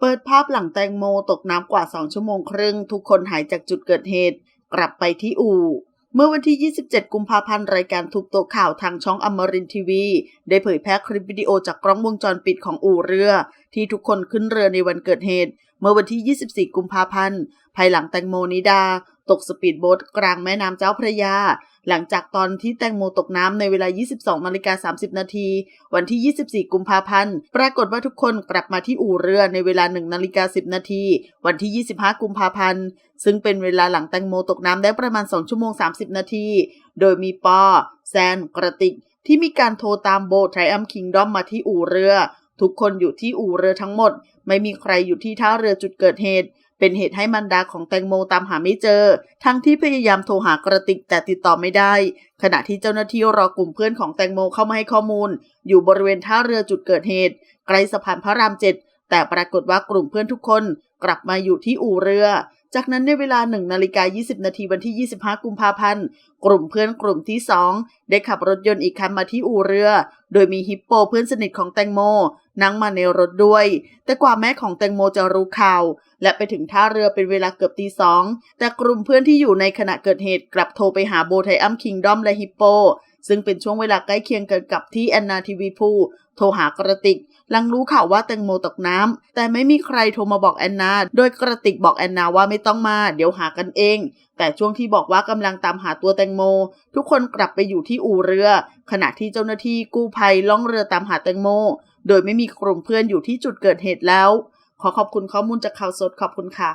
เปิดภาพหลังแตงโมตกน้ำกว่า 2 ชั่วโมงครึ่ง ทุกคนหายจากจุดเกิดเหตุ กลับไปที่อู่ เมื่อวันที่ 27 กุมภาพันธ์ รายการทุบโต๊ะข่าวทางช่องอมรินทีวี ได้เผยแพร่คลิปวิดีโอจากกล้องวงจรปิดของอู่เรือ ที่ทุกคนขึ้นเรือในวันเกิดเหตุ เมื่อวันที่ 24 กุมภาพันธ์ ภายหลังแตงโมนิดา ตกสปีดโบ๊ทกลางแม่น้ำเจ้าพระยา หลังจากตอนที่แตงโมตกน้ำในเวลา 22นาฬิกา30 นาที วันที่ 24 กุมภาพันธ์ ปรากฏว่าทุกคนกลับมาที่อู่เรือในเวลา 1นาฬิกา10 นาที วันที่ 25 กุมภาพันธ์ ซึ่งเป็นเวลาหลังแตงโมตกน้ำได้ประมาณ 2 ชั่วโมง 30 นาที โดยมีปอ แซน กระติก ที่มีการโทรตามโบไทรอัมคิงดอมมาที่อู่เรือ ทุกคนอยู่ที่อู่เรือทั้งหมด ไม่มีใครอยู่ที่ท่าเรือจุดเกิดเหตุ เป็นเหตุให้มันดาของแตงโมตามหาไม่เจอ ทั้งที่พยายามโทรหากระติกแต่ติดต่อไม่ได้ ขณะที่เจ้าหน้าที่รอกลุ่มเพื่อนของแตงโมเข้ามาให้ข้อมูล อยู่บริเวณท่าเรือจุดเกิดเหตุใกล้สะพานพระรามเจ็ดแต่ปรากฏว่ากลุ่มเพื่อนทุกคนกลับมาอยู่ที่อู่เรือ จากนั้นในเวลา1นาฬิกา20 นาทีวันที่ 25 กุมภาพันธ์ กลุ่มเพื่อนกลุ่มที่ 2 ได้ขับรถยนต์อีกคันมาที่อู่เรือ โดยมีฮิปโปเพื่อนสนิทของแตงโม นั่งมาในรถด้วย แต่กว่าแม่ของแตงโมจะรู้ข่าว และไปถึงท่าเรือเป็นเวลาเกือบตีสองแต่กลุ่มเพื่อนที่อยู่ในขณะเกิดเหตุกลับโทรไปหาโบไทอัมคิงดอมและฮิปโป ซึ่งเป็นช่วงเวลาใกล้เคียงกันกับที่แอนนาทีวีพูโทรหากระติก หลังรู้ข่าวว่าแตงโมตกน้ำแต่ไม่มีใครโทรมาบอกแอนนา โดยกระติกบอกแอนนาว่าไม่ต้องมา เดี๋ยวหากันเอง แต่ช่วงที่บอกว่ากำลังตามหาตัวแตงโม ทุกคนกลับไปอยู่ที่อู่เรือ ขณะที่เจ้าหน้าที่กู้ภัยล่องเรือตามหาแตงโม โดยไม่มีกลุ่มเพื่อนอยู่ที่จุดเกิดเหตุแล้ว ขอขอบคุณข้อมูลจากข่าวสดขอบคุณค่ะ